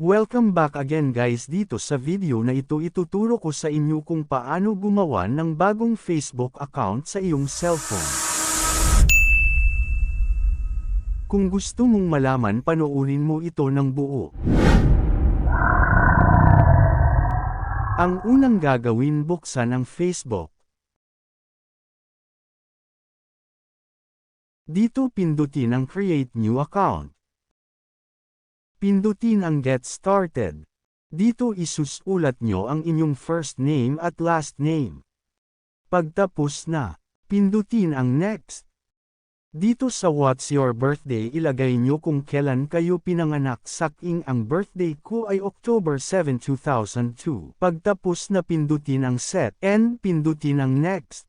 Welcome back again guys dito sa video na ito ituturo ko sa inyo kung paano gumawa ng bagong Facebook account sa iyong cellphone. Kung gusto mong malaman panoorin mo ito ng buo. Ang unang gagawin buksan ang Facebook. Dito pindutin ang Create New Account. Pindutin ang Get Started. Dito isusulat nyo ang inyong first name at last name. Pagtapos na, pindutin ang Next. Dito sa What's Your Birthday ilagay nyo kung kailan kayo pinanganak saking ang birthday ko ay October 7, 2002. Pagtapos na pindutin ang Set and pindutin ang Next.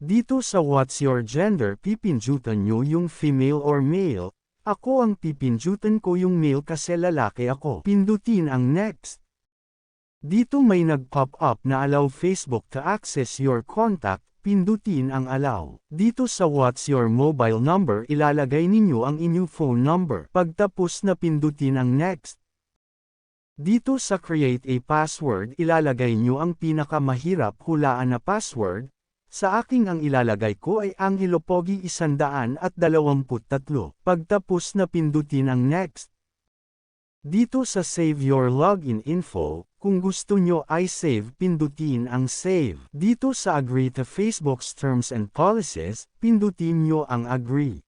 Dito sa What's Your Gender pipindutan nyo yung female or male, ako ang pipindutan ko yung male kasi lalaki ako. Pindutin ang next. Dito may nag-pop up na allow Facebook to access your contact, pindutin ang allow. Dito sa what's your mobile number ilalagay ninyo ang inyong phone number. Pagtapos na pindutin ang next. Dito sa create a password ilalagay nyo ang pinakamahirap hulaan na password, sa aking ang ilalagay ko ay Angelo Pogi 123. Pagtapos na pindutin ang next. Dito sa save your login info, kung gusto nyo ay save pindutin ang save. Dito sa agree to Facebook's terms and policies, pindutin nyo ang agree.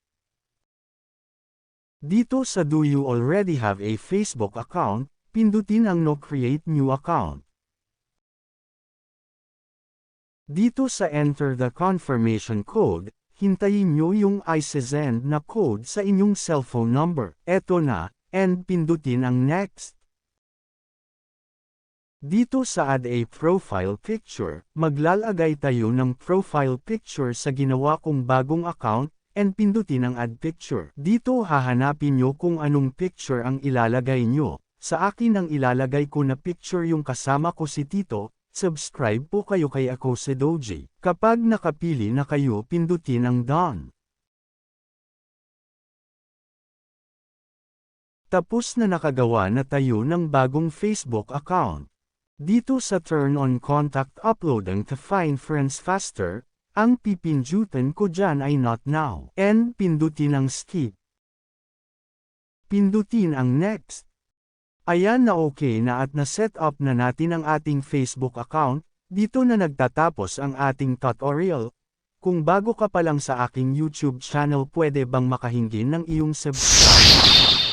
Dito sa do you already have a Facebook account, pindutin ang no create new account. Dito sa enter the confirmation code, hintayin nyo yung isesend na code sa inyong cellphone number. Eto na, and pindutin ang next. Dito sa add a profile picture, maglalagay tayo ng profile picture sa ginawa kong bagong account, and pindutin ang add picture. Dito hahanapin nyo kung anong picture ang ilalagay nyo. Sa akin ang ilalagay ko na picture yung kasama ko si Tito, Subscribe po kayo kay ako si Doji. Kapag nakapili na kayo pindutin ang done. Tapos na nakagawa na tayo ng bagong Facebook account. Dito sa Turn on Contact Uploading to find friends faster, ang pipindutin ko dyan ay Not Now. And pindutin ang Skip. Pindutin ang Next. Ayan na okay na at na-set up na natin ang ating Facebook account, dito na nagtatapos ang ating tutorial. Kung bago ka pa lang sa aking YouTube channel pwede bang makahingin ng iyong subscribe?